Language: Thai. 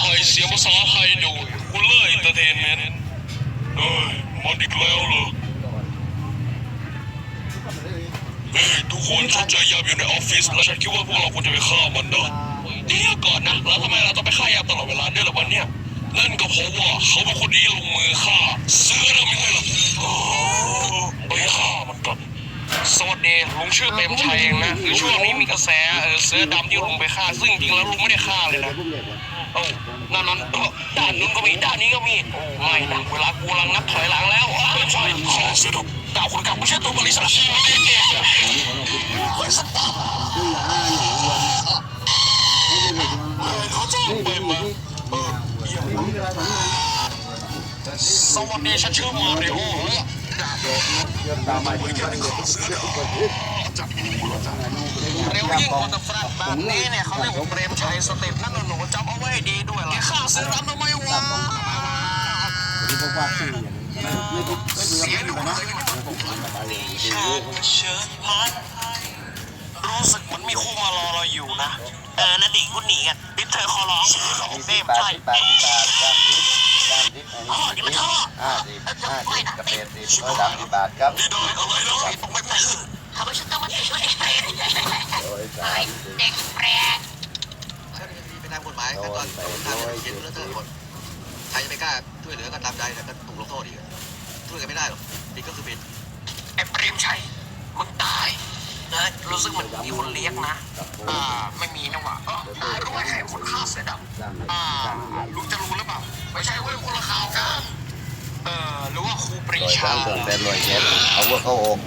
ให้เสียงภาษาไทยโดยคุณเล่ยเตอร์เทนเมนต์เฮ้ยมันอีกแล้วเหรอเฮ้ยทุกคนสนใจยามอยู่ในออฟฟิศแล้วฉันคิดว่าพวกเราควรจะไปฆ่ามันนะเดี๋ยวก่อนนะแล้วทำไมเราต้องไปฆ่ายามตลอดเวลาด้วยล่ะวันเนี้ยนั่นก็เพราะว่าเขาเป็นคนที่ลงมือฆ่าเสือเราไงล่ะโอ้ไปฆ่ามันก่อน สวัสดีลุงชื่อเต็มชัยเองนะคือช่วงนี้มีกระแสเออเสือดำที่ลุงไปฆ่า ซึ่งจริงแล้วลุงไม่ได้ฆ่าเลยนะโอ้นั่นนั้นด้านนู้นก็มีด้านนี้ก็มีโอ้ไม่นะเวลากูลังนับถอยหลังแล้วไม่ใช่ขอเสือดำดาวคนกับไม่ใช่ตัวบริษัทเขาจ้างไปมาเออเยี่ยมสวัสดีฉันชื่อมาริโอ เร็วยิ่งกว่าตะฟรัดแบบนี้เนี่ยเขาเรียกว่าเปรมชัยสเต็ปนั่นหนูจำเอาไว้ดีด้วยล่ะฆ่าเสือดำทำไมวะเสียดูเลยชาเชิญพันรู้สึกเหมือนมีคู่มารอเราอยู่นะ เออนาดิกูหนีกันบิดเธอขอร้องเต็มใช่ ห้าสิบห้าสิบกระเป็ดสิบร้อยสามสิบบาทครับนี่ได้อะไรแล้วต้องไม่ไปทำไมฉันต้องมาช่วยร้อยสามสิบเด็กแปรใช่เป็นทางกฎหมายขั้นตอนทางเขียนเรื่องทั้งหมดใครจะไม่กล้าช่วยเหลือก็ตามใจแต่ก็ถูกลงโทษอีกช่วยกันไม่ได้หรอกผิดก็คือผิดไอ้เปรมชัยมึงตายนะรู้สึกเหมือนมีคนเลี้ยงนะอ่าไม่มีนะวะเออนายรู้ไหมใครเป็นคนฆ่าเสือดำอ่า คนละข่าวกันเออหรือว่าครูปรีร้อยชาสามส่วนเป็นร้อยเจ็ดเอาวัวเข้าอก